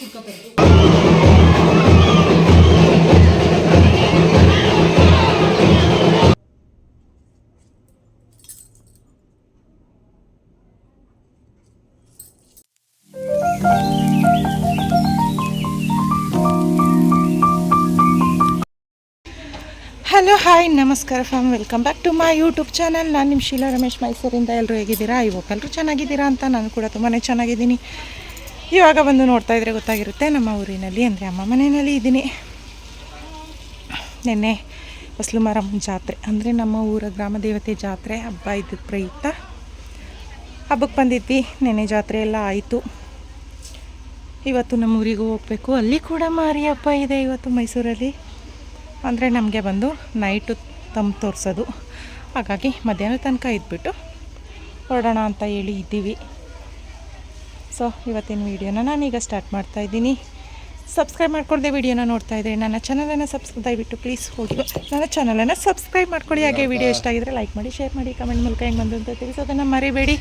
ಕುಟ್ಕೋತಾರೆ hello hi ನಮಸ್ಕಾರ fam welcome back to my YouTube channel ನಾನು ನಿಮ್ಮ ಶೀಲಾ ರಮೇಶ್ ಮೈಸೂರಿಂದ ಎಲ್ಲರೂ ಹೇಗಿದ್ದೀರಾ? ಇವಾಗ ಎಲ್ಲರೂ ಚೆನ್ನಾಗಿದ್ದೀರಾ ಅಂತ ನಾನು ಕೂಡ ತುಂಬಾ ಚೆನ್ನಾಗಿದ್ದೀನಿ. ಇವಾಗ ಬಂದು ನೋಡ್ತಾ ಇದ್ರೆ ಗೊತ್ತಾಗಿರುತ್ತೆ. ನಮ್ಮ ಊರಿನಲ್ಲಿ ಅಂದರೆ ಅಮ್ಮ ಮನೆಯಲ್ಲಿ ಇದ್ದೀನಿ. ನಿನ್ನೆ ಹೊಸಲು ಮರಮ್ ಜಾತ್ರೆ, ಅಂದರೆ ನಮ್ಮ ಊರ ಗ್ರಾಮ ದೇವತೆ ಜಾತ್ರೆ, ಹಬ್ಬ ಇದ್ದ ಪ್ರಯುಕ್ತ ಹಬ್ಬಕ್ಕೆ ಬಂದಿದ್ವಿ. ನೆನ್ನೆ ಜಾತ್ರೆ ಎಲ್ಲ ಆಯಿತು. ಇವತ್ತು ನಮ್ಮ ಊರಿಗೂ ಹೋಗಬೇಕು. ಅಲ್ಲಿ ಕೂಡ ಮಾರಿ ಹಬ್ಬ ಇದೆ ಇವತ್ತು ಮೈಸೂರಲ್ಲಿ. ಅಂದರೆ ನಮಗೆ ಬಂದು ನೈಟು ತಮ್ಮ ತೋರಿಸೋದು. ಹಾಗಾಗಿ ಮಧ್ಯಾಹ್ನ ತನಕ ಇದ್ಬಿಟ್ಟು ಹೊರಡೋಣ ಅಂತ ಹೇಳಿ ಇದ್ದೀವಿ. ಸೊ ಇವತ್ತಿನ ವೀಡಿಯೋನ ನಾನೀಗ ಸ್ಟಾರ್ಟ್ ಮಾಡ್ತಾ ಇದ್ದೀನಿ. ಸಬ್ಸ್ಕ್ರೈಬ್ ಮಾಡ್ಕೊಳ್ಳದೆ ವೀಡಿಯೋನ ನೋಡ್ತಾ ಇದ್ದರೆ ನನ್ನ ಚಾನಲನ್ನು ಸಬ್ಸ್ ದಯವಿಟ್ಟು ಪ್ಲೀಸ್ ಹೋಗಿ. ನನ್ನ ಚಾನಲನ್ನು ಸಬ್ಸ್ಕ್ರೈಬ್ ಮಾಡ್ಕೊಳ್ಳಿ ಹಾಗೆ ವಿಡಿಯೋ ಇಷ್ಟ ಆಗಿದ್ರೆ ಲೈಕ್ ಮಾಡಿ ಶೇರ್ ಮಾಡಿ ಕಮೆಂಟ್ ಮೂಲಕ ಹೆಂಗೆ ಬಂದು ಅಂತ ತಿಳಿಸೋದನ್ನು ಮರಿಬೇಡಿ.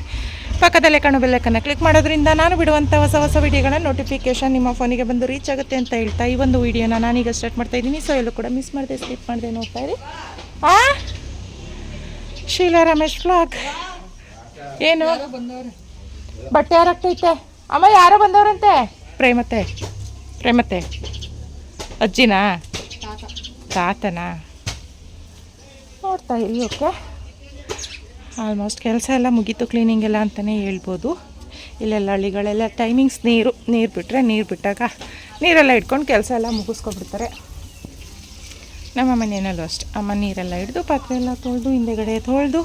ಪಕ್ಕದಲ್ಲೇ ಕಾಣೋ ಬೆಲ್ಲಕ್ಕನ್ನು ಕ್ಲಿಕ್ ಮಾಡೋದ್ರಿಂದ ನಾನು ಬಿಡುವಂಥ ಹೊಸ ಹೊಸ ವಿಡಿಯೋಗಳ ನೋಟಿಫಿಕೇಷನ್ ನಿಮ್ಮ ಫೋನಿಗೆ ಬಂದು ರೀಚ್ ಆಗುತ್ತೆ ಅಂತ ಹೇಳ್ತಾ ಈ ಒಂದು ವೀಡಿಯೋನ ನಾನೀಗ ಸ್ಟಾರ್ಟ್ ಮಾಡ್ತಾ ಇದ್ದೀನಿ. ಸೊ ಎಲ್ಲೂ ಕೂಡ ಮಿಸ್ ಮಾಡಿದೆ ಸ್ಕಿಪ್ ಮಾಡಿದೆ ನೋಡ್ತಾ ಇರಿ. ಆ? ಶೀಲಾ ರಮೇಶ್ ಫ್ಲಾಗ್ ಏನು? ಬಟ್ಟೆ ಯಾರಾಗ್ತೈತೆ ಅಮ್ಮ ಯಾರೋ ಬಂದವ್ರಂತೆ? ಪ್ರೇಮತೆ ಪ್ರೇಮತೆ. ಅಜ್ಜಿನಾ? ತಾತನಾ? ನೋಡ್ತಾ ಇರಿ ಓಕೆ? ಆಲ್ಮೋಸ್ಟ್ ಕೆಲಸ ಎಲ್ಲ ಮುಗೀತು ಕ್ಲೀನಿಂಗ್ ಎಲ್ಲ ಅಂತಲೇ ಹೇಳ್ಬೋದು. ಇಲ್ಲೆಲ್ಲ ಹಳ್ಳಿಗಳೆಲ್ಲ ಟೈಮಿಂಗ್ಸ್ ನೀರು ನೀರು ಬಿಟ್ಟರೆ ನೀರು ಬಿಟ್ಟಾಗ ನೀರೆಲ್ಲ ಇಟ್ಕೊಂಡು ಕೆಲಸ ಎಲ್ಲ ಮುಗಿಸ್ಕೊಬಿಡ್ತಾರೆ ನಮ್ಮ ಮನೆಯಲ್ಲೂ ಅಷ್ಟೆ. ಅಮ್ಮ ನೀರೆಲ್ಲ ಹಿಡಿದು ಪಾತ್ರೆ ಎಲ್ಲ ತೊಳೆದು ಹಿಂದೆಗಡೆ ತೊಳೆದು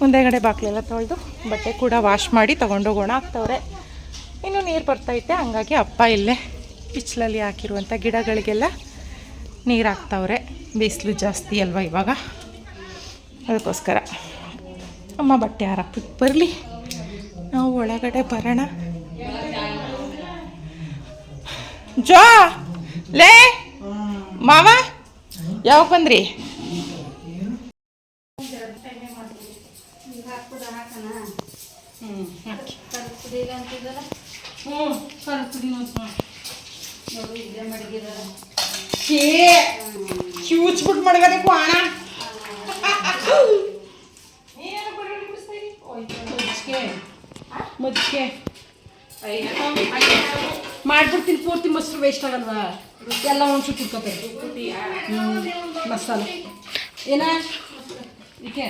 ಮುಂದೆಗಡೆ ಬಾಕ್ಲೆಲ್ಲ ತೊಳೆದು ಬಟ್ಟೆ ಕೂಡ ವಾಶ್ ಮಾಡಿ ತೊಗೊಂಡೋಗೋಣ ಆಗ್ತವ್ರೆ. ಇನ್ನು ನೀರು ಬರ್ತೈತೆ ಹಂಗಾಗಿ ಅಪ್ಪ ಇಲ್ಲೇ ಬಿಸಿಲಲ್ಲಿ ಹಾಕಿರುವಂಥ ಗಿಡಗಳಿಗೆಲ್ಲ ನೀರು ಹಾಕ್ತವ್ರೆ ಬಿಸಿಲು ಜಾಸ್ತಿ ಅಲ್ವಾ ಇವಾಗ? ಅದಕ್ಕೋಸ್ಕರ ಅಮ್ಮ ಬಟ್ಟೆ ಹಾರಾಕ್ಬಿಟ್ಟು ಬರಲಿ. ನಾವು ಒಳಗಡೆ ಬರೋಣ. ಜೋ, ಲೇ, ಮಾವ, ಯಾವಾಗ ಬಂದ್ರಿ? ಕ್ಯೂಚ್ಬಿಟ್ಟು ಮಡಗದೆ ಕ್ವಾಣ ಮಜ್ಜಿಗೆ ಮಾಡ್ಬಿಡ್ತೀನಿ ಪೂರ್ತಿ ಮೊಸರು ವೇಸ್ಟ್ ಆಗಲ್ವಾ ಎಲ್ಲ ಒಂಚೂರು ಕುಟ್ಕೋತಾರೆ ಮಸಾಲೆ ಏನ ಇದಕ್ಕೆ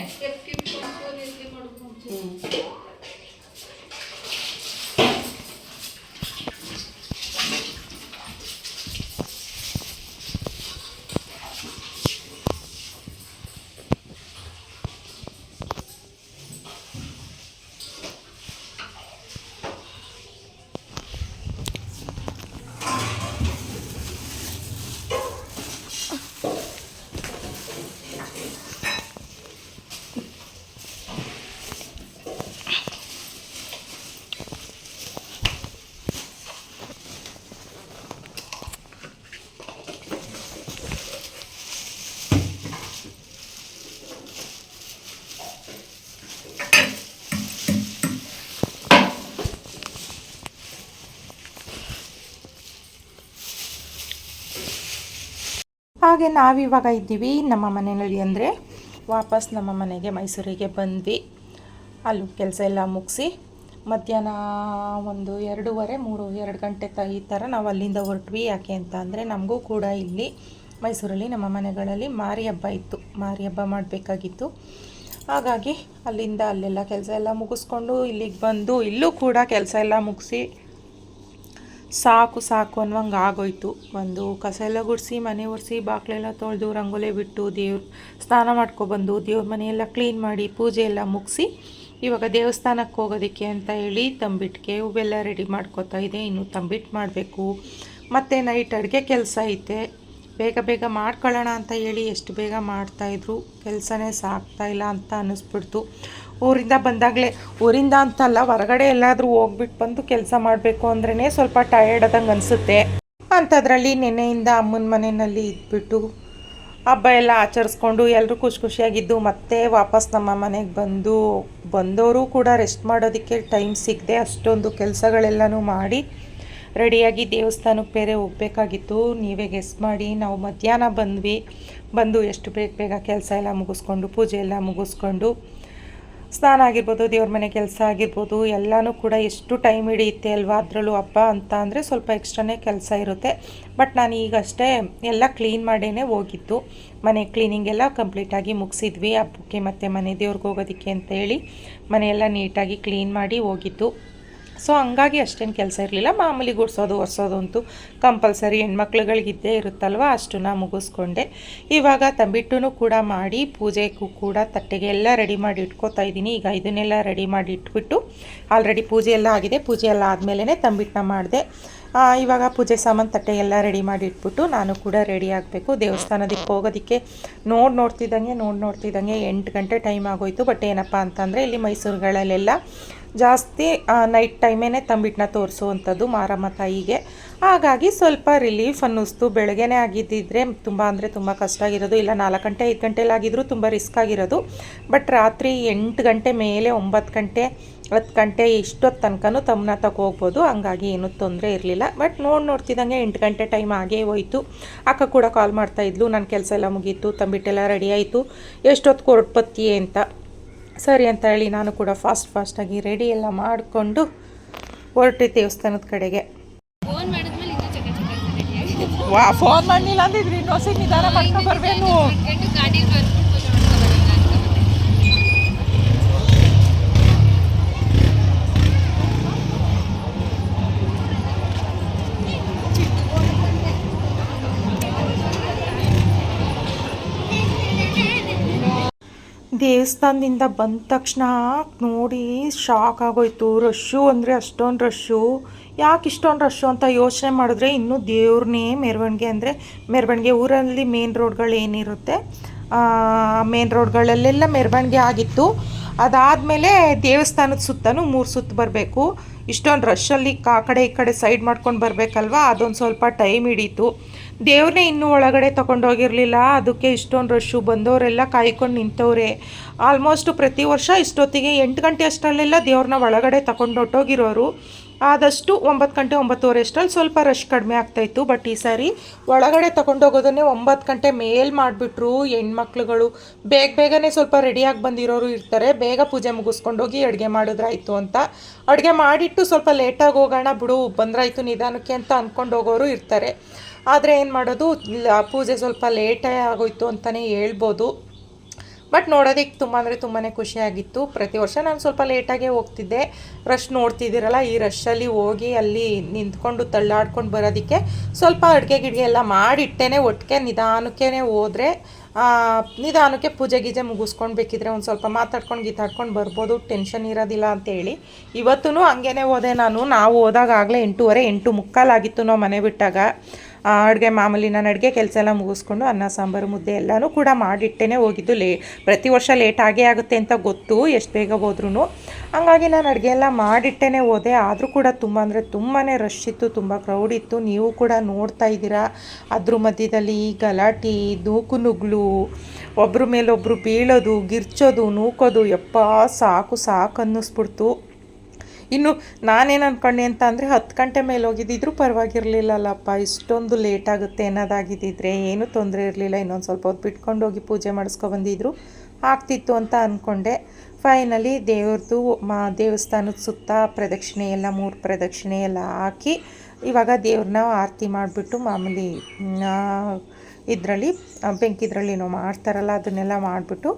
ಹಾಗೆ ನಾವಿವಾಗ ಇದ್ದೀವಿ ನಮ್ಮ ಮನೆಯಲ್ಲಿ ಅಂದರೆ ವಾಪಸ್ ನಮ್ಮ ಮನೆಗೆ ಮೈಸೂರಿಗೆ ಬಂದ್ವಿ. ಅಲ್ಲಿ ಕೆಲಸ ಎಲ್ಲ ಮುಗಿಸಿ ಮಧ್ಯಾಹ್ನ ಒಂದು ಎರಡೂವರೆ, ಮೂರು, ಎರಡು ಗಂಟೆ ತ, ಈ ಥರ ನಾವು ಅಲ್ಲಿಂದ ಹೊರಟ್ವಿ. ಯಾಕೆ ಅಂತ ಅಂದರೆ ನಮಗೂ ಕೂಡ ಇಲ್ಲಿ ಮೈಸೂರಲ್ಲಿ ನಮ್ಮ ಮನೆಗಳಲ್ಲಿ ಮಾರಿ ಹಬ್ಬ ಇತ್ತು. ಮಾರಿ ಹಬ್ಬ ಮಾಡಬೇಕಾಗಿತ್ತು. ಹಾಗಾಗಿ ಅಲ್ಲಿಂದ ಅಲ್ಲೆಲ್ಲ ಕೆಲಸ ಎಲ್ಲ ಮುಗಿಸ್ಕೊಂಡು ಇಲ್ಲಿಗೆ ಬಂದು ಇಲ್ಲೂ ಕೂಡ ಕೆಲಸ ಎಲ್ಲ ಮುಗಿಸಿ ಸಾಕು ಸಾಕು ಅನ್ನುವಂಗೆ ಆಗೋಯ್ತು. ಒಂದು ಕಸ ಎಲ್ಲ ಗುಡಿಸಿ, ಮನೆ ಒರೆಸಿ ಬಾಗಿಲೆಲ್ಲ ತೊಳೆದು, ರಂಗೋಲೆ ಬಿಟ್ಟು ದೇವ್ರ ಸ್ನಾನ ಮಾಡ್ಕೊಬಂದು ದೇವ್ರ ಮನೆಯೆಲ್ಲ ಕ್ಲೀನ್ ಮಾಡಿ ಪೂಜೆ ಎಲ್ಲ ಮುಗಿಸಿ ಇವಾಗ ದೇವಸ್ಥಾನಕ್ಕೆ ಹೋಗೋದಕ್ಕೆ ಅಂತ ಹೇಳಿ ತಂಬಿಟ್ಟಿಗೆ ಹೂವೆಲ್ಲ ರೆಡಿ ಮಾಡ್ಕೋತಾ ಇದೆ. ಇನ್ನು ತಂಬಿಟ್ಟು ಮಾಡಬೇಕು. ಮತ್ತು ನೈಟ್ ಅಡುಗೆ ಕೆಲಸ ಐತೆ. ಬೇಗ ಬೇಗ ಮಾಡ್ಕೊಳ್ಳೋಣ ಅಂತ ಹೇಳಿ ಎಷ್ಟು ಬೇಗ ಮಾಡ್ತಾಯಿದ್ರು ಕೆಲಸನೇ ಸಾಕ್ತಾಯಿಲ್ಲ ಅಂತ ಅನ್ನಿಸ್ಬಿಡ್ತು. ಊರಿಂದ ಬಂದಾಗಲೇ, ಊರಿಂದ ಅಂತಲ್ಲ, ಹೊರಗಡೆ ಎಲ್ಲಾದರೂ ಹೋಗ್ಬಿಟ್ಟು ಬಂದು ಕೆಲಸ ಮಾಡಬೇಕು ಅಂದ್ರೇ ಸ್ವಲ್ಪ ಟಯರ್ಡ್ ಆದಂಗೆ ಅನಿಸುತ್ತೆ. ಅಂಥದ್ರಲ್ಲಿ ನೆನೆಯಿಂದ ಅಮ್ಮನ ಮನೆಯಲ್ಲಿ ಇದ್ಬಿಟ್ಟು, ಹಬ್ಬ ಎಲ್ಲ ಆಚರಿಸ್ಕೊಂಡು ಎಲ್ಲರೂ ಖುಷಿ ಖುಷಿಯಾಗಿದ್ದು, ಮತ್ತೆ ವಾಪಸ್ ನಮ್ಮ ಮನೆಗೆ ಬಂದು ಬಂದವರು ಕೂಡ ರೆಸ್ಟ್ ಮಾಡೋದಕ್ಕೆ ಟೈಮ್ ಸಿಗದೆ ಅಷ್ಟೊಂದು ಕೆಲಸಗಳೆಲ್ಲನೂ ಮಾಡಿ, ರೆಡಿಯಾಗಿ ದೇವಸ್ಥಾನಕ್ಕೆ ಬೇರೆ ಹೋಗ್ಬೇಕಾಗಿತ್ತು. ನೀವೇ ಗೆಸ್ ಮಾಡಿ, ನಾವು ಮಧ್ಯಾಹ್ನ ಬಂದ್ವಿ. ಬಂದು ಎಷ್ಟು ಬೇಗ ಬೇಗ ಕೆಲಸ ಎಲ್ಲ ಮುಗಿಸ್ಕೊಂಡು, ಪೂಜೆ ಎಲ್ಲ ಮುಗಿಸ್ಕೊಂಡು ಸ್ನಾನ ಆಗಿರ್ಬೋದು, ದೇವ್ರ ಮನೆ ಕೆಲಸ ಆಗಿರ್ಬೋದು, ಎಲ್ಲನೂ ಕೂಡ ಎಷ್ಟು ಟೈಮ್ ಹಿಡಿಯುತ್ತೆ ಅಲ್ವಾ ಅದರಲ್ಲೂ ಹಬ್ಬ ಅಂತ ಅಂದರೆ ಸ್ವಲ್ಪ ಎಕ್ಸ್ಟ್ರಾನೇ ಕೆಲಸ ಇರುತ್ತೆ. ಬಟ್ ನಾನು ಈಗಷ್ಟೇ ಎಲ್ಲ ಕ್ಲೀನ್ ಮಾಡೇ ಹೋಗಿದ್ದು. ಮನೆ ಕ್ಲೀನಿಂಗ್ ಎಲ್ಲ ಕಂಪ್ಲೀಟಾಗಿ ಮುಗಿಸಿದ್ವಿ. ಹಬ್ಬಕ್ಕೆ ಮತ್ತು ಮನೆ ದೇವ್ರಿಗೆ ಹೋಗೋದಕ್ಕೆ ಅಂತ ಹೇಳಿ ಮನೆಯೆಲ್ಲ ನೀಟಾಗಿ ಕ್ಲೀನ್ ಮಾಡಿ ಹೋಗಿದ್ದು. ಸೊ ಹಂಗಾಗಿ ಅಷ್ಟೇನು ಕೆಲಸ ಇರಲಿಲ್ಲ. ಮಾಮೂಲಿ ಗುಡಿಸೋದು, ಒರೆಸೋದು ಅಂತೂ ಕಂಪಲ್ಸರಿ ಹೆಣ್ಮಕ್ಳುಗಳಿಗಿದ್ದೇ ಇರುತ್ತಲ್ವ? ಅಷ್ಟನ್ನ ಮುಗಿಸ್ಕೊಂಡೆ. ಇವಾಗ ತಂಬಿಟ್ಟು ಕೂಡ ಮಾಡಿ, ಪೂಜೆಗೂ ಕೂಡ ತಟ್ಟೆಗೆ ಎಲ್ಲ ರೆಡಿ ಮಾಡಿ ಇಟ್ಕೋತಾ ಇದ್ದೀನಿ. ಈಗ ಇದನ್ನೆಲ್ಲ ರೆಡಿ ಮಾಡಿ ಇಟ್ಬಿಟ್ಟು ಆಲ್ರೆಡಿ ಪೂಜೆ ಎಲ್ಲ ಆಗಿದೆ. ಪೂಜೆ ಎಲ್ಲ ಆದಮೇಲೆ ತಂಬಿಟ್ಟನ್ನ ಮಾಡಿದೆ. ಇವಾಗ ಪೂಜೆ ಸಾಮಾನು, ತಟ್ಟೆ ಎಲ್ಲ ರೆಡಿ ಮಾಡಿ ಇಟ್ಬಿಟ್ಟು ನಾನು ಕೂಡ ರೆಡಿ ಆಗಬೇಕು. ದೇವಸ್ಥಾನದಕ್ಕೆ ಹೋಗೋದಕ್ಕೆ ನೋಡಿ ನೋಡ್ತಿದ್ದಂಗೆ ನೋಡಿ ನೋಡ್ತಿದ್ದಂಗೆ ಎಂಟು ಗಂಟೆ ಟೈಮ್ ಆಗೋಯ್ತು. ಬಟ್ ಏನಪ್ಪ ಅಂತಂದರೆ ಇಲ್ಲಿ ಮೈಸೂರುಗಳಲ್ಲೆಲ್ಲ ಜಾಸ್ತಿ ನೈಟ್ ಟೈಮೇನೆ ತಂಬಿಟ್ಟನ್ನ ತೋರಿಸುವಂಥದ್ದು ಮಾರಮ್ಮ ತಾಯಿಗೆ. ಹಾಗಾಗಿ ಸ್ವಲ್ಪ ರಿಲೀಫ್ ಅನ್ನಿಸ್ತು. ಬೆಳಗ್ಗೆನೇ ಆಗಿದ್ದಿದ್ರೆ ತುಂಬ ಅಂದರೆ ತುಂಬ ಕಷ್ಟ ಆಗಿರೋದು. ಇಲ್ಲ, ನಾಲ್ಕು ಗಂಟೆ, ಐದು ಗಂಟೆಲಾಗಿದ್ದರೂ ತುಂಬ ರಿಸ್ಕ್ ಆಗಿರೋದು. ಬಟ್ ರಾತ್ರಿ ಎಂಟು ಗಂಟೆ ಮೇಲೆ, ಒಂಬತ್ತು ಗಂಟೆ, ಹತ್ತು ಗಂಟೆ ಇಷ್ಟೊತ್ತು ತನಕನೂ ತಮ್ಮನ್ನ ತಗೋಗ್ಬೋದು. ಹಂಗಾಗಿ ಏನೂ ತೊಂದರೆ ಇರಲಿಲ್ಲ. ಬಟ್ ನೋಡಿ ನೋಡ್ತಿದ್ದಂಗೆ ಎಂಟು ಗಂಟೆ ಟೈಮ್ ಆಗೇ ಹೋಯಿತು. ಅಕ್ಕ ಕೂಡ ಕಾಲ್ ಮಾಡ್ತಾಯಿದ್ಲು ನನ್ನ ಕೆಲಸ ಎಲ್ಲ ಮುಗೀತು. ತಂಬಿಟ್ಟೆಲ್ಲ ರೆಡಿ ಆಯಿತು. ಎಷ್ಟೊತ್ತು ಕೊರಟ್ಪತ್ತಿ ಅಂತ. ಸರಿ ಅಂತ ಹೇಳಿ ನಾನು ಕೂಡ ಫಾಸ್ಟ್ ಫಾಸ್ಟಾಗಿ ರೆಡಿ ಎಲ್ಲ ಮಾಡಿಕೊಂಡು ಹೊರಟು ದೇವಸ್ಥಾನದ ಕಡೆಗೆ ಫೋನ್ ಮಾಡಿಲ್ಲ ಮಾಡಲಿಲ್ಲ ಅಂದಿದ್ರಿ ಇನ್ನೊಂದ್ಸರಿ ನಿಧಾನ ಮಾಡ್ಕೊಂಡು ಬರ್ಬೇಕು ದೇವಸ್ಥಾನದಿಂದ ಬಂದ ತಕ್ಷಣ ನೋಡಿ ಶಾಕ್ ಆಗೋಯ್ತು. ರಶ್ಶು ಅಂದರೆ ಅಷ್ಟೊಂದು ರಶ್ಶು ಯಾಕೆ ಇಷ್ಟೊಂದು ರಶ್ಶು ಅಂತ ಯೋಚನೆ ಮಾಡಿದ್ರೆ ಇನ್ನೂ ದೇವ್ರನ್ನೇ ಮೆರವಣಿಗೆ ಅಂದರೆ ಮೆರವಣಿಗೆ ಊರಲ್ಲಿ ಮೇನ್ ರೋಡ್ಗಳು ಏನಿರುತ್ತೆ? ಮೇನ್ ರೋಡ್ಗಳಲ್ಲೆಲ್ಲ ಮೆರವಣಿಗೆ ಆಗಿತ್ತು. ಅದಾದಮೇಲೆ ದೇವಸ್ಥಾನದ ಸುತ್ತಲೂ ಮೂರು ಸುತ್ತು ಬರಬೇಕು. ಇಷ್ಟೊಂದು ರಶ್ಶಲ್ಲಿ ಆ ಕಡೆ ಈ ಕಡೆ ಸೈಡ್ ಮಾಡ್ಕೊಂಡು ಬರಬೇಕಲ್ವಾ? ಅದೊಂದು ಸ್ವಲ್ಪ ಟೈಮ್ ಹಿಡೀತು. ದೇವ್ರನ್ನೇ ಇನ್ನೂ ಒಳಗಡೆ ತಗೊಂಡೋಗಿರಲಿಲ್ಲ. ಅದಕ್ಕೆ ಇಷ್ಟೊಂದು ರಶ್ಶು ಬಂದವರೆಲ್ಲ ಕಾಯ್ಕೊಂಡು ನಿಂತವ್ರೆ. ಆಲ್ಮೋಸ್ಟ್ ಪ್ರತಿ ವರ್ಷ ಇಷ್ಟೊತ್ತಿಗೆ ಎಂಟು ಗಂಟೆ ಅಷ್ಟರಲ್ಲೆಲ್ಲ ದೇವ್ರನ್ನ ಒಳಗಡೆ ತಗೊಂಡು ಹೊಟ್ಟೋಗಿರೋರು ಆದಷ್ಟು ಒಂಬತ್ತು ಗಂಟೆ, ಒಂಬತ್ತುವರೆ ಅಷ್ಟರಲ್ಲಿ ಸ್ವಲ್ಪ ರಶ್ ಕಡಿಮೆ ಆಗ್ತಾಯಿತ್ತು ಬಟ್ ಈ ಸಾರಿ ಒಳಗಡೆ ತಗೊಂಡೋಗೋದನ್ನೇ ಒಂಬತ್ತು ಗಂಟೆ ಮೇಲ್ ಮಾಡಿಬಿಟ್ರು. ಹೆಣ್ಮಕ್ಳುಗಳು ಬೇಗ ಬೇಗನೆ ಸ್ವಲ್ಪ ರೆಡಿಯಾಗಿ ಬಂದಿರೋರು ಇರ್ತಾರೆ. ಬೇಗ ಪೂಜೆ ಮುಗಿಸ್ಕೊಂಡೋಗಿ ಅಡುಗೆ ಮಾಡಿದ್ರಾಯ್ತು ಅಂತ. ಅಡುಗೆ ಮಾಡಿಟ್ಟು ಸ್ವಲ್ಪ ಲೇಟಾಗಿ ಹೋಗೋಣ ಬಿಡು, ಬಂದ್ರಾಯ್ತು ನಿಧಾನಕ್ಕೆ ಅಂತ ಅಂದ್ಕೊಂಡು ಹೋಗೋರು ಇರ್ತಾರೆ. ಆದರೆ ಏನು ಮಾಡೋದು? ಪೂಜೆ ಸ್ವಲ್ಪ ಲೇಟೇ ಆಗೋಯ್ತು ಅಂತಲೇ ಹೇಳ್ಬೋದು. ಬಟ್ ನೋಡೋದಕ್ಕೆ ತುಂಬ ಅಂದರೆ ತುಂಬಾ ಖುಷಿಯಾಗಿತ್ತು ಪ್ರತಿ ವರ್ಷ ನಾನು ಸ್ವಲ್ಪ ಲೇಟಾಗೇ ಹೋಗ್ತಿದ್ದೆ. ರಶ್ ನೋಡ್ತಿದ್ದೀರಲ್ಲ, ಈ ರಶ್ಶಲ್ಲಿ ಹೋಗಿ ಅಲ್ಲಿ ನಿಂತ್ಕೊಂಡು ತಳ್ಳಾಡ್ಕೊಂಡು ಬರೋದಕ್ಕೆ ಸ್ವಲ್ಪ ಅಡುಗೆ ಗಿಡಿಗೆ ಎಲ್ಲ ಮಾಡಿಟ್ಟೇ ಒಟ್ಟಿಗೆ ನಿಧಾನಕ್ಕೇ ಹೋದರೆ ನಿಧಾನಕ್ಕೆ ಪೂಜೆ ಗೀಜೆ ಮುಗಿಸ್ಕೊಂಡು ಬೇಕಿದ್ರೆ ಒಂದು ಸ್ವಲ್ಪ ಮಾತಾಡ್ಕೊಂಡು ಗೀತಾಡ್ಕೊಂಡು ಬರ್ಬೋದು. ಟೆನ್ಷನ್ ಇರೋದಿಲ್ಲ ಅಂತೇಳಿ. ಇವತ್ತೂ ಹಂಗೇ ಹೋದೆ ನಾನು. ನಾವು ಹೋದಾಗ ಆಗಲೇ ಎಂಟೂವರೆ, ಎಂಟು ಮುಕ್ಕಾಲಾಗಿತ್ತು ನಾವು ಮನೆ ಬಿಟ್ಟಾಗ. ಅಡುಗೆ ಮಾಮೂಲಿ ನಾನು ಅಡುಗೆ ಕೆಲಸ ಎಲ್ಲ ಮುಗಿಸ್ಕೊಂಡು ಅನ್ನ, ಸಾಂಬಾರು, ಮುದ್ದೆ ಎಲ್ಲನೂ ಕೂಡ ಮಾಡಿಟ್ಟೇ ಹೋಗಿದ್ದು ಲೇ, ಪ್ರತಿ ವರ್ಷ ಲೇಟ್ ಆಗೇ ಆಗುತ್ತೆ ಅಂತ ಗೊತ್ತು, ಎಷ್ಟು ಬೇಗ ಹೋದ್ರೂ ಹಂಗಾಗಿ ನಾನು ಅಡುಗೆ ಎಲ್ಲ ಮಾಡಿಟ್ಟೇ ಹೋದೆ. ಆದರೂ ಕೂಡ ತುಂಬ ಅಂದರೆ ತುಂಬಾ ರಶ್ ಇತ್ತು, ತುಂಬ ಕ್ರೌಡ್ ಇತ್ತು. ನೀವು ಕೂಡ ನೋಡ್ತಾ ಇದ್ದೀರಾ? ಅದ್ರ ಮಧ್ಯದಲ್ಲಿ ಗಲಾಟೆ, ನೂಕು ನುಗ್ಲು ಒಬ್ಬರ ಮೇಲೊಬ್ಬರು ಬೀಳೋದು, ಗಿರ್ಚೋದು, ನೂಕೋದು, ಯಪ್ಪ, ಸಾಕು ಸಾಕು ಅನ್ನಿಸ್ಬಿಡ್ತು. ಇನ್ನು ನಾನೇನು ಅಂದ್ಕೊಂಡೆ ಅಂತ ಅಂದರೆ ಹತ್ತು ಗಂಟೆ ಮೇಲೆ ಹೋಗಿದ್ದಿದ್ರು ಪರವಾಗಿರಲಿಲ್ಲಲ್ಲಪ್ಪ, ಇಷ್ಟೊಂದು ಲೇಟ್ ಆಗುತ್ತೆ ಅನ್ನೋದಾಗಿದ್ದಿದ್ರೆ ಏನೂ ತೊಂದರೆ ಇರಲಿಲ್ಲ, ಇನ್ನೊಂದು ಸ್ವಲ್ಪ ಹೊತ್ತು ಬಿಟ್ಕೊಂಡು ಹೋಗಿ ಪೂಜೆ ಮಾಡಿಸ್ಕೊಬಂದಿದ್ರು ಆಗ್ತಿತ್ತು ಅಂತ ಅಂದ್ಕೊಂಡೆ ಫೈನಲಿ ದೇವ್ರದ್ದು ಮಾ, ದೇವಸ್ಥಾನದ ಸುತ್ತ ಪ್ರದಕ್ಷಿಣೆ ಎಲ್ಲ, ಮೂರು ಪ್ರದಕ್ಷಿಣೆ ಎಲ್ಲ ಹಾಕಿ ಇವಾಗ ದೇವ್ರನ್ನ ಆರತಿ ಮಾಡಿಬಿಟ್ಟು ಮಾಮೂಲಿ ಇದರಲ್ಲಿ ಬೆಂಕಿದ್ರಲ್ಲಿ ಏನೋ ಮಾಡ್ತಾರಲ್ಲ, ಅದನ್ನೆಲ್ಲ ಮಾಡಿಬಿಟ್ಟು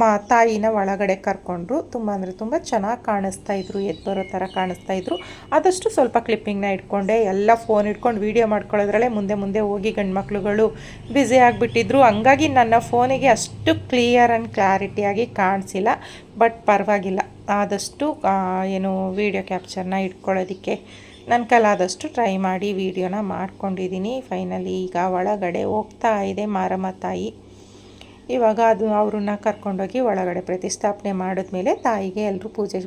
ಮಾ, ತಾಯಿನ ಒಳಗಡೆ ಕರ್ಕೊಂಡ್ರು. ತುಂಬ ಅಂದರೆ ತುಂಬ ಚೆನ್ನಾಗಿ ಕಾಣಿಸ್ತಾ ಇದ್ರು ಎದ್ದು ಬರೋ ಥರ ಕಾಣಿಸ್ತಾ ಇದ್ರು. ಆದಷ್ಟು ಸ್ವಲ್ಪ ಕ್ಲಿಪ್ಪಿಂಗ್ನ ಇಟ್ಕೊಂಡೆ, ಎಲ್ಲ ಫೋನ್ ಇಟ್ಕೊಂಡು ವೀಡಿಯೋ ಮಾಡ್ಕೊಳ್ಳೋದ್ರಲ್ಲೇ ಮುಂದೆ ಮುಂದೆ ಹೋಗಿ ಗಂಡ್ಮಕ್ಳುಗಳು ಬ್ಯುಸಿ ಆಗಿಬಿಟ್ಟಿದ್ರು. ಹಂಗಾಗಿ ನನ್ನ ಫೋನಿಗೆ ಅಷ್ಟು ಕ್ಲಿಯರ್ ಆ್ಯಂಡ್ ಕ್ಲಾರಿಟಿಯಾಗಿ ಕಾಣಿಸಿಲ್ಲ ಬಟ್ ಪರವಾಗಿಲ್ಲ. ಆದಷ್ಟು ಏನು ವೀಡಿಯೋ ಕ್ಯಾಪ್ಚರ್ನ ಇಟ್ಕೊಳ್ಳೋದಕ್ಕೆ ನನ್ನ ಕಲಾದಷ್ಟು ಟ್ರೈ ಮಾಡಿ ವೀಡಿಯೋನ ಮಾಡ್ಕೊಂಡಿದ್ದೀನಿ ಫೈನಲಿ ಈಗ ಒಳಗಡೆ ಹೋಗ್ತಾ ಇದೆ ಮಾರಮ್ಮ ತಾಯಿ. ಇವಾಗ ಅದು ಅವ್ರನ್ನ ಕರ್ಕೊಂಡೋಗಿ ಒಳಗಡೆ ಪ್ರತಿಷ್ಠಾಪನೆ ಮಾಡಿದ್ಮೇಲೆ ತಾಯಿಗೆ ಎಲ್ಲರೂ ಪೂಜೆ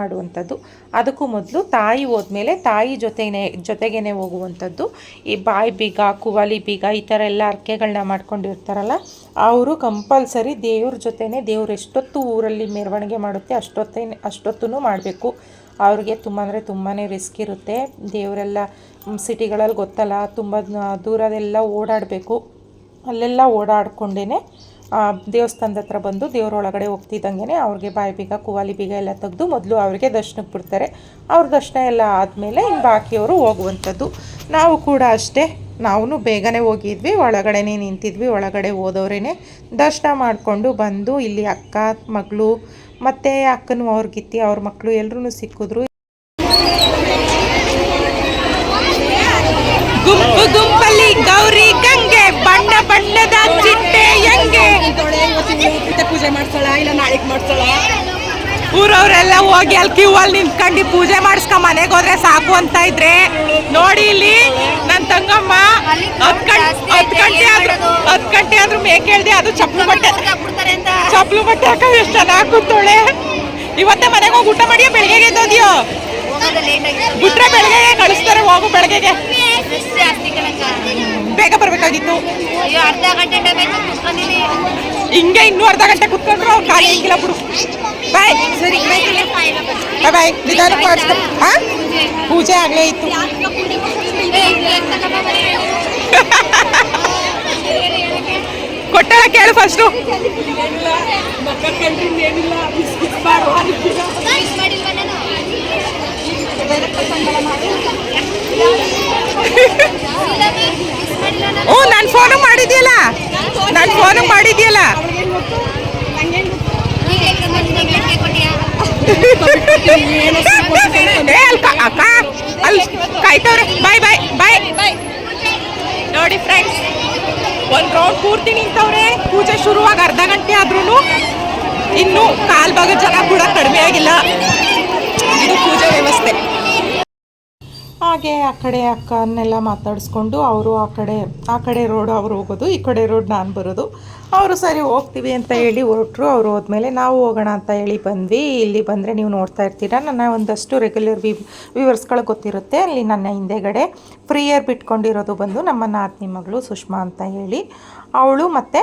ಮಾಡುವಂಥದ್ದು. ಅದಕ್ಕೂ ಮೊದಲು ತಾಯಿ ಹೋದ್ಮೇಲೆ ತಾಯಿ ಜೊತೆನೇ, ಜೊತೆಗೇನೆ ಹೋಗುವಂಥದ್ದು. ಈ ಬಾಯಿ ಬೀಗ, ಕುವಾಲಿ ಬೀಗ, ಈ ಥರ ಎಲ್ಲ ಅರ್ಕೆಗಳನ್ನ ಮಾಡ್ಕೊಂಡಿರ್ತಾರಲ್ಲ, ಅವರು ಕಂಪಲ್ಸರಿ ದೇವ್ರ ಜೊತೆನೇ, ದೇವ್ರು ಎಷ್ಟೊತ್ತು ಊರಲ್ಲಿ ಮೆರವಣಿಗೆ ಮಾಡುತ್ತೆ ಅಷ್ಟೊತ್ತೇ ಅಷ್ಟೊತ್ತೂ ಮಾಡಬೇಕು. ಅವ್ರಿಗೆ ತುಂಬ ಅಂದರೆ ತುಂಬಾ ರಿಸ್ಕ್ ಇರುತ್ತೆ. ದೇವರೆಲ್ಲ ಸಿಟಿಗಳಲ್ಲಿ ಗೊತ್ತಲ್ಲ, ತುಂಬ ದೂರದೆಲ್ಲ ಓಡಾಡಬೇಕು. ಅಲ್ಲೆಲ್ಲ ಓಡಾಡ್ಕೊಂಡೇ ದೇವಸ್ಥಾನದ ಹತ್ರ ಬಂದು ದೇವರೊಳಗಡೆ ಹೋಗ್ತಿದ್ದಂಗೆ ಅವ್ರಿಗೆ ಬಾಯಿ ಬೀಗ, ಕುವಾಲಿ ಬೀಗ ಎಲ್ಲ ತೆಗೆದು ಮೊದಲು ಅವರಿಗೆ ದರ್ಶನಕ್ಕೆ ಬಿಡ್ತಾರೆ. ಅವ್ರ ದರ್ಶನ ಎಲ್ಲ ಆದಮೇಲೆ ಇನ್ನು ಬಾಕಿಯವರು ಹೋಗುವಂಥದ್ದು. ನಾವು ಕೂಡ ಅಷ್ಟೇ ನಾವು ಬೇಗನೆ ಹೋಗಿದ್ವಿ, ಒಳಗಡೆನೇ ನಿಂತಿದ್ವಿ, ಒಳಗಡೆ ಹೋದವ್ರೇ ದರ್ಶನ ಮಾಡಿಕೊಂಡು ಬಂದು ಇಲ್ಲಿ ಅಕ್ಕ, ಮಗಳು, ಮತ್ತು ಅಕ್ಕನೂ ಅವ್ರಿಗಿತ್ತಿ ಅವ್ರ ಮಕ್ಕಳು ಎಲ್ಲರೂ ಸಿಕ್ಕಿದ್ರು. ಗುಂಪು ಗುಂಪಲ್ಲಿ ಗೌರಿ ಗಂಗೆ ಬಣ್ಣ ಬಣ್ಣದ ಪೂಜೆ ಮಾಡ್ಸೋಳ ಇಲ್ಲ ನಾಳೆಗೆ ಮಾಡ್ಸೋಳ? ಊರವರೆಲ್ಲ ಹೋಗಿ ಅಲ್ಲಿ ಕ್ಯೂ ಅಲ್ಲಿ ನಿಂತ್ಕೊಂಡು ಪೂಜೆ ಮಾಡಿಸ್ಕೊ, ಮನೆಗೆ ಹೋದ್ರೆ ಸಾಕು ಅಂತ ಇದ್ರೆ. ನೋಡಿ ಇಲ್ಲಿ ನನ್ನ ತಂಗಮ್ಮ, ಹತ್ತು ಗಂಟೆ ಆದ್ರೂ ಹತ್ತು ಗಂಟೆ ಆದ್ರೂ ಮೇಕೆ ಅದು ಚಪ್ಪಲು ಬಟ್ಟೆ ಚಪ್ಪಲು ಬಟ್ಟೆ ಹಾಕೋ ಎಷ್ಟು ಚೆನ್ನಾಗಿ ಕೂತೋಳೆ ಇವತ್ತೇ ಮನೆಗೆ ಹೋಗಿ ಊಟ ಮಾಡಿಯೋ, ಬೆಳಿಗ್ಗೆ ಎದ್ದೋದ್ಯೋ? ಬಿಟ್ರೆ ಬೆಳಗ್ಗೆ ಕಳಿಸ್ತಾರೆ ಹೋಗು ಬೆಳಗ್ಗೆಗೆ. ಬೇಗ ಬರಬೇಕಾಗಿತ್ತು. ಅಯ್ಯೋ ಅರ್ಧ ಗಂಟೆ ಟೈಮ್ ಆಯ್ತು ಕುತ್ಕೊಂಡಿನಿ ಹಿಂಗೆ ಇನ್ನೂ ಅರ್ಧ ಗಂಟೆ ಕುತ್ಕೊಂಡ್ರು ಅವ್ರು ಖಾಲಿ ಹಿಂಗಿಲ್ಲ ಬಿಡು. ಬಾಯ್ ಸರಿ ಬಾಯ್ ನಿಧಾನ ಹಾ? ಪೂಜೆ. ಆಗಲೇ ಇತ್ತು. ಕೊಟ್ಟಳ ಕೇಳು ಫಸ್ಟು ಓ, ನಾನು ಫೋನು ಮಾಡಿದ್ಯಲ್ಲ? ನಾನು ಫೋನು ಮಾಡಿದ್ಯಲ್ಲ? ಅಕ್ಕ ಅಲ್ಲಿ ಕಾಯ್ತವ್ರೆ. ಬಾಯ್ ಬಾಯ್ ಬಾಯ್ ನೋಡಿ ಫ್ರೆಂಡ್ಸ್ ಒಂದು ರೌಂಡ್ ಪೂರ್ತಿ ನಿಂತವ್ರೆ. ಪೂಜೆ ಶುರುವಾಗ ಅರ್ಧ ಗಂಟೆ ಆದ್ರೂ ಇನ್ನು ಕಾಲು ಭಾಗ ಜನ ಕೂಡ ಕಡಿಮೆ ಆಗಿಲ್ಲ. ಇದು ಪೂಜೆ ವ್ಯವಸ್ಥೆ. ಹಾಗೆ ಆ ಕಡೆ ಅಕ್ಕನ್ನೆಲ್ಲ ಮಾತಾಡಿಸ್ಕೊಂಡು ಅವರು ಆ ಕಡೆ ಆ ಕಡೆ ರೋಡ್ ಅವ್ರು ಹೋಗೋದು, ಈ ಕಡೆ ರೋಡ್ ನಾನು ಬರೋದು. ಅವರು ಸರಿ ಹೋಗ್ತೀವಿ ಅಂತ ಹೇಳಿ ಹೊರಟ್ರು, ಅವ್ರು ಹೋದ್ಮೇಲೆ ನಾವು ಹೋಗೋಣ ಅಂತ ಹೇಳಿ ಬಂದ್ವಿ. ಇಲ್ಲಿ ಬಂದರೆ ನೀವು ನೋಡ್ತಾ ಇರ್ತೀರಾ? ನನ್ನ ಒಂದಷ್ಟು ರೆಗ್ಯುಲರ್ ವಿ ವ್ಯೂವರ್ಸ್ಗಳು ಗೊತ್ತಿರುತ್ತೆ. ಅಲ್ಲಿ ನನ್ನ ಹಿಂದೆಗಡೆ ಫ್ರೀಯರ್ ಬಿಟ್ಕೊಂಡಿರೋದು ಬಂದು ನಮ್ಮ ನಾತ್ನಿ ಮಗಳು ಸುಷ್ಮಾ ಅಂತ ಹೇಳಿ. ಅವಳು ಮತ್ತು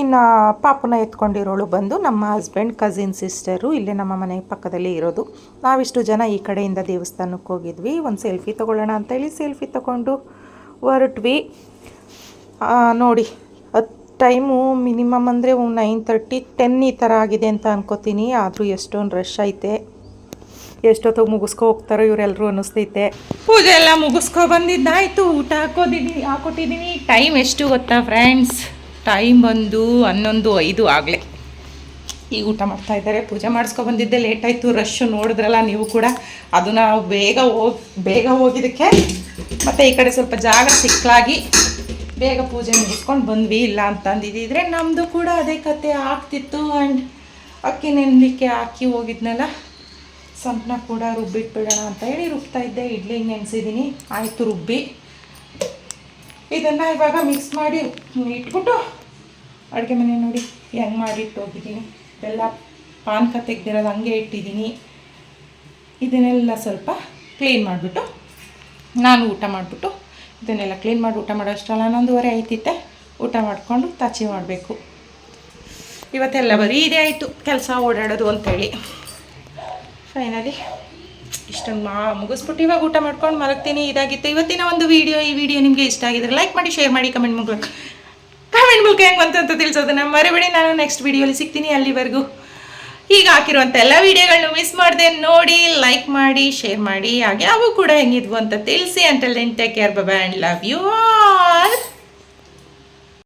ಇನ್ನು ಪಾಪುನ ಎತ್ಕೊಂಡಿರೋಳು ಬಂದು ನಮ್ಮ ಹಸ್ಬೆಂಡ್ ಕಸಿನ್ ಸಿಸ್ಟರು ಇಲ್ಲೇ ನಮ್ಮ ಮನೆ ಪಕ್ಕದಲ್ಲಿ ಇರೋದು. ನಾವಿಷ್ಟು ಜನ ಈ ಕಡೆಯಿಂದ ದೇವಸ್ಥಾನಕ್ಕೆ ಹೋಗಿದ್ವಿ. ಒಂದು ಸೆಲ್ಫಿ ತೊಗೊಳ್ಳೋಣ ಅಂತೇಳಿ ಸೆಲ್ಫಿ ತೊಗೊಂಡು ಹೊರಟ್ವಿ. ನೋಡಿ ಟೈಮು ಮಿನಿಮಮ್ ಅಂದರೆ ನೈನ್ ತರ್ಟಿ ಟೆನ್ ಈ ಥರ ಆಗಿದೆ ಅಂತ ಅನ್ಕೋತೀನಿ. ಆದರೂ ಎಷ್ಟೊಂದು ರಶ್ ಐತೆ. ಎಷ್ಟೊತ್ತಿಗೆ ಮುಗಿಸ್ಕೊ ಹೋಗ್ತಾರೋ ಇವರೆಲ್ಲರೂ ಅನ್ನಿಸ್ತೈತೆ. ಪೂಜೆ ಎಲ್ಲ ಮುಗಿಸ್ಕೊ ಬಂದಿದ್ದಾಯ್ತು. ಊಟ ಹಾಕೋದಿದ್ದೀನಿ ಹಾಕೊಟ್ಟಿದ್ದೀನಿ ಟೈಮ್ ಎಷ್ಟು ಗೊತ್ತಾ ಫ್ರೆಂಡ್ಸ್ ಟೈಮ್ ಬಂದು ಹನ್ನೊಂದು ಐದು ಆಗಲೇ. ಈಗ ಊಟ ಮಾಡ್ತಾ ಇದ್ದಾರೆ. ಪೂಜೆ ಮಾಡಿಸ್ಕೊ ಬಂದಿದ್ದೆ. ಲೇಟ್ ಆಯಿತು. ರಶ್ ನೋಡಿದ್ರಲ್ಲ ನೀವು ಕೂಡ. ಅದು ಬೇಗ ಹೋಗಿ ಬೇಗ ಹೋಗಿದ್ದಕ್ಕೆ ಮತ್ತು ಈ ಕಡೆ ಸ್ವಲ್ಪ ಜಾಗ ಸಿಕ್ಕಲಾಗಿ ಬೇಗ ಪೂಜೆ ಮುಗಿಸ್ಕೊಂಡು ಬಂದ್ವಿ. ಇಲ್ಲ ಅಂತಂದಿದ್ದಿದ್ರೆ ನಮ್ಮದು ಕೂಡ ಅದೇ ಕತೆ ಆಗ್ತಿತ್ತು. ಆ್ಯಂಡ್ ಅಕ್ಕಿ ನೆನಲಿಕ್ಕೆ ಹಾಕಿ ಹೋಗಿದ್ನಲ್ಲ. ಸಂಪ್ನ ಕೂಡ ರುಬ್ಬಿಟ್ಬಿಡೋಣ ಅಂತ ಹೇಳಿ ರುಬ್ತಾ ಇದ್ದೆ. ಇಡ್ಲಿ ನೆನೆಸಿದ್ದೀನಿ. ಆಯಿತು ರುಬ್ಬಿ. ಇದನ್ನು ಇವಾಗ ಮಿಕ್ಸ್ ಮಾಡಿ ಇಟ್ಬಿಟ್ಟು ಅಡುಗೆ ಮನೆ ನೋಡಿ ಹೆಂಗೆ ಮಾಡಿಟ್ಟು ಹೋಗಿದ್ದೀನಿ. ಎಲ್ಲ ಪಾನ್ಕ ತೆಗ್ದಿರೋದು ಹಂಗೆ ಇಟ್ಟಿದ್ದೀನಿ. ಇದನ್ನೆಲ್ಲ ಸ್ವಲ್ಪ ಕ್ಲೀನ್ ಮಾಡಿಬಿಟ್ಟು ನಾನು ಊಟ ಮಾಡಿಬಿಟ್ಟು ಇದನ್ನೆಲ್ಲ ಕ್ಲೀನ್ ಮಾಡಿ ಊಟ ಮಾಡೋ ಅಷ್ಟಲ್ಲ ಹನ್ನೊಂದುವರೆ ಆಯ್ತಿತ್ತೆ. ಊಟ ಮಾಡಿಕೊಂಡು ತಾಚಿ ಮಾಡಬೇಕು. ಇವತ್ತೆಲ್ಲ ಬರೀ ಇದೇ ಆಯಿತು. ಕೆಲಸ ಓಡಾಡೋದು ಅಂತೇಳಿ. ಫೈನಲಿ ಇಷ್ಟೊಂದು ಮಾ ಮುಗಿಸ್ಬಿಟ್ಟು ಇವಾಗ ಊಟ ಮಾಡ್ಕೊಂಡು ಮಲಗ್ತೀನಿ, ಇದಾಗಿತ್ತು. ಇವತ್ತಿನ ಒಂದು ವಿಡಿಯೋ ಈ ವಿಡಿಯೋ ನಿಮಗೆ ಇಷ್ಟ ಆಗಿದ್ರೆ ಲೈಕ್ ಮಾಡಿ ಶೇರ್ ಮಾಡಿ ಕಮೆಂಟ್ ಮೂಲಕ ಕಮೆಂಟ್ ಮೂಲಕ ಹೆಂಗೆ ಬಂತು ಅಂತ ತಿಳಿಸೋದನ್ನ ಮರಿಬೇಡಿ ನಾನು ನೆಕ್ಸ್ಟ್ ವಿಡಿಯೋಲಿ ಸಿಗ್ತೀನಿ ಅಲ್ಲಿವರೆಗೂ. ಈಗ ಹಾಕಿರುವಂಥ ಎಲ್ಲ ವಿಡಿಯೋಗಳನ್ನ ಮಿಸ್ ಮಾಡದೆ ನೋಡಿ ಲೈಕ್ ಮಾಡಿ ಶೇರ್ ಮಾಡಿ, ಹಾಗೆ ಅವು ಕೂಡ ಹೆಂಗಿದ್ವು ಅಂತ ತಿಳಿಸಿ. ಅಂಟಲ್ ದೆನ್ ಟೇಕ್ ಕೇರ್ ಬಬಾ ಆ್ಯಂಡ್ ಲವ್ ಯು ಆಲ್